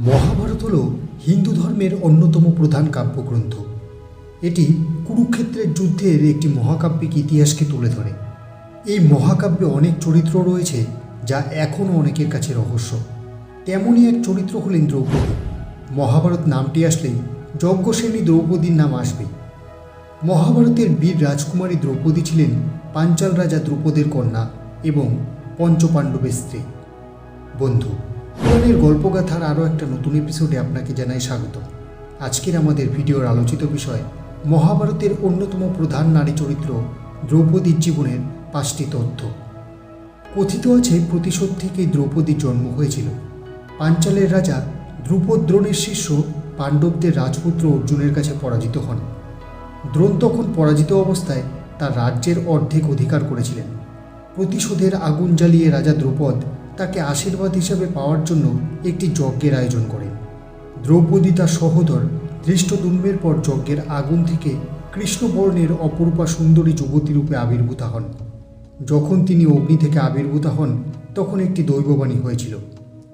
মহাভারত হল হিন্দু ধর্মের অন্যতম প্রধান কাব্যগ্রন্থ। এটি কুরুক্ষেত্রের যুদ্ধের একটি মহাকাব্যিক ইতিহাসকে তুলে ধরে। এই মহাকাব্যে অনেক চরিত্র রয়েছে যা এখনও অনেকের কাছে রহস্য। তেমনই এক চরিত্র হলেন দ্রৌপদী। মহাভারত নামটি আসলেই যজ্ঞসেনী দ্রৌপদীর নাম আসবে। মহাভারতের বীর রাজকুমারী দ্রৌপদী ছিলেন পাঞ্চাল রাজা দ্রৌপদের কন্যা এবং পঞ্চপাণ্ডবের স্ত্রী। বন্ধু পুরাণের গল্পগাথার আরও একটা নতুন এপিসোডে আপনাকে জানাই স্বাগত। আজকের আমাদের ভিডিওর আলোচিত বিষয়, মহাভারতের অন্যতম প্রধান নারী চরিত্র দ্রৌপদীর জীবনের পাঁচটি তথ্য। কথিত আছে প্রতিশোধ থেকেই দ্রৌপদীর জন্ম হয়েছিল। পাঞ্চালের রাজা দ্রুপদ দ্রোণের শিষ্য পাণ্ডবদের রাজপুত্র অর্জুনের কাছে পরাজিত হন। দ্রোণ তখন পরাজিত অবস্থায় তার রাজ্যের অর্ধেক অধিকার করেছিলেন। প্রতিশোধের আগুন জ্বালিয়ে রাজা দ্রৌপদ তাকে আশীর্বাদ হিসাবে পাওয়ার জন্য একটি যজ্ঞের আয়োজন করেন দ্রৌপদী তার সহোদর ধৃষ্টদুম্বের পর যজ্ঞের আগুন থেকে কৃষ্ণবর্ণের অপরূপা সুন্দরী যুবতী রূপে আবির্ভূত হন। যখন তিনি অগ্নি থেকে আবির্ভূত হন, তখন একটি দৈববাণী হয়েছিল।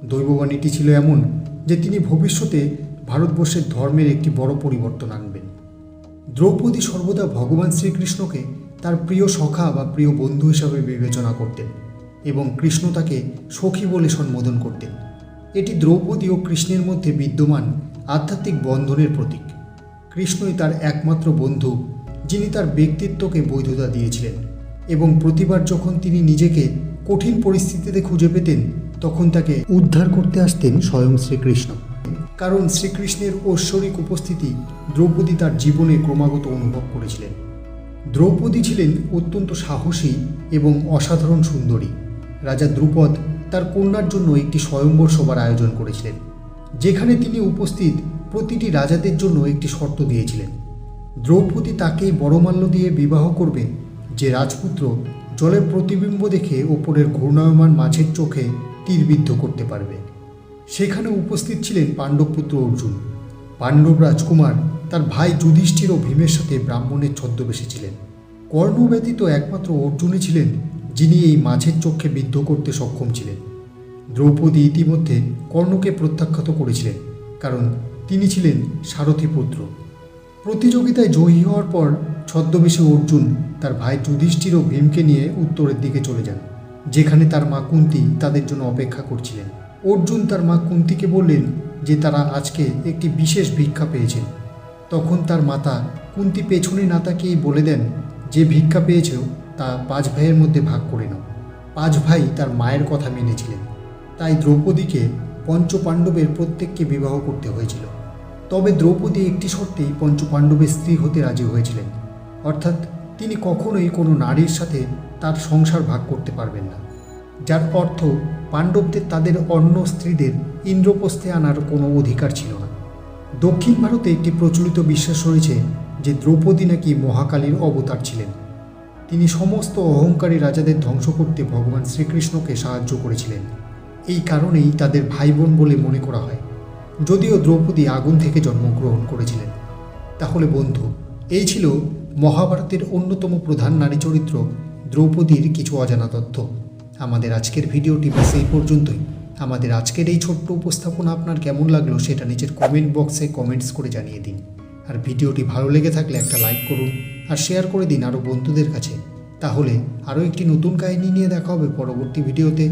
দৈববাণীটি ছিল এমন যে তিনি ভবিষ্যতে ভারতবর্ষের ধর্মের একটি বড় পরিবর্তন আনবেন। দ্রৌপদী সর্বদা ভগবান শ্রীকৃষ্ণকে তার প্রিয় সখা বা প্রিয় বন্ধু হিসাবে বিবেচনা করতেন। এবং কৃষ্ণ তাকে সখী বলে সম্বোধন করতেন। এটি দ্রৌপদী ও কৃষ্ণের মধ্যে বিদ্যমান আধ্যাত্মিক বন্ধনের প্রতীক। কৃষ্ণই তার একমাত্র বন্ধু, যিনি তার ব্যক্তিত্বকে বৈধতা দিয়েছিলেন এবং প্রতিবার যখন তিনি নিজেকে কঠিন পরিস্থিতিতে খুঁজে পেতেন, তখন তাকে উদ্ধার করতে আসতেন স্বয়ং শ্রীকৃষ্ণ। কারণ শ্রীকৃষ্ণের ঐশ্বরিক উপস্থিতি দ্রৌপদী তার জীবনে ক্রমাগত অনুভব করেছিলেন। দ্রৌপদী ছিলেন অত্যন্ত সাহসী এবং অসাধারণ সুন্দরী। রাজা দ্রুপদ তার কন্যার জন্য একটি স্বয়ম্বর সভার আয়োজন করেছিলেন, যেখানে তিনি উপস্থিত প্রতিটি রাজাদের জন্য একটি শর্ত দিয়েছিলেন। দ্রৌপদী তাকেই বড়মাল্য দিয়ে বিবাহ করবে যে রাজপুত্র জলের প্রতিবিম্ব দেখে ওপরের ঘূর্ণায়মান মাছের চোখে তীরবিদ্ধ করতে পারবে। সেখানে উপস্থিত ছিলেন পাণ্ডবপুত্র অর্জুন। পাণ্ডব রাজকুমার তার ভাই যুধিষ্ঠির ও ভীমের সাথে ব্রাহ্মণের ছদ্মবেশে ছিলেন। কর্ণ ব্যতীত একমাত্র অর্জুনই ছিলেন যিনি এই মাছের চোখে বিদ্ধ করতে সক্ষম ছিলেন। দ্রৌপদী ইতিমধ্যে কর্ণকে প্রত্যাখ্যাত করেছিলেন, কারণ তিনি ছিলেন সারথী পুত্র। প্রতিযোগিতায় জয়ী হওয়ার পর ছদ্মবেশে অর্জুন তার ভাই যুধিষ্ঠির ও ভীমকে নিয়ে উত্তরের দিকে চলে যান, যেখানে তার মা কুন্তি তাদের জন্য অপেক্ষা করছিলেন। অর্জুন তার মা কুন্তিকে বললেন যে তারা আজকে একটি বিশেষ ভিক্ষা পেয়েছেন। তখন তার মাতা কুন্তি পেছনে না তাকিয়েই বলে দেন, যে ভিক্ষা পেয়েছ তা পাঁচ ভাইয়ের মধ্যে ভাগ করে নাও। পাঁচ ভাই তার মায়ের কথা মেনেছিলেন। তাই দ্রৌপদীকে পঞ্চপাণ্ডবের প্রত্যেককে বিবাহ করতে হয়েছিল। তবে দ্রৌপদী একটি শর্তেই পঞ্চপাণ্ডবের স্ত্রী হতে রাজি হয়েছিলেন। অর্থাৎ তিনি কখনোই কোনো নারীর সাথে তার সংসার ভাগ করতে পারবেন না। যার অর্থ পাণ্ডবদের তাদের অন্য স্ত্রীদের ইন্দ্রপ্রস্থে আনার কোনো অধিকার ছিল না। দক্ষিণ ভারতে একটি প্রচলিত বিশ্বাস রয়েছে যে দ্রৌপদী নাকি মহাকালীর অবতার ছিলেন। তিনি সমস্ত অহংকারী রাজাদের ধ্বংস করতে ভগবান শ্রীকৃষ্ণকে সাহায্য করেছিলেন। এই কারণেই তাদের ভাই বোন বলে মনে করা হয়। যদিও দ্রৌপদী আগুন থেকে জন্মগ্রহণ করেছিলেন। তাহলে বন্ধু, এই ছিল মহাভারতের অন্যতম প্রধান নারী চরিত্র, দ্রৌপদীর কিছু অজানা তথ্য। আমাদের আজকের ভিডিওটি বাস এই পর্যন্তই। আমাদের আজকের এই ছোট্ট উপস্থাপনা আপনার কেমন লাগল সেটা নিচের কমেন্ট বক্সে কমেন্টস করে জানিয়ে দিন। আর ভিডিওটি ভালো লেগে থাকলে একটা লাইক করুন। আর শেয়ার করে দিন আরও বন্ধুদের কাছে। তাহলে আরও একটি নতুন কাহিনী নিয়ে দেখা হবে পরবর্তী ভিডিওতে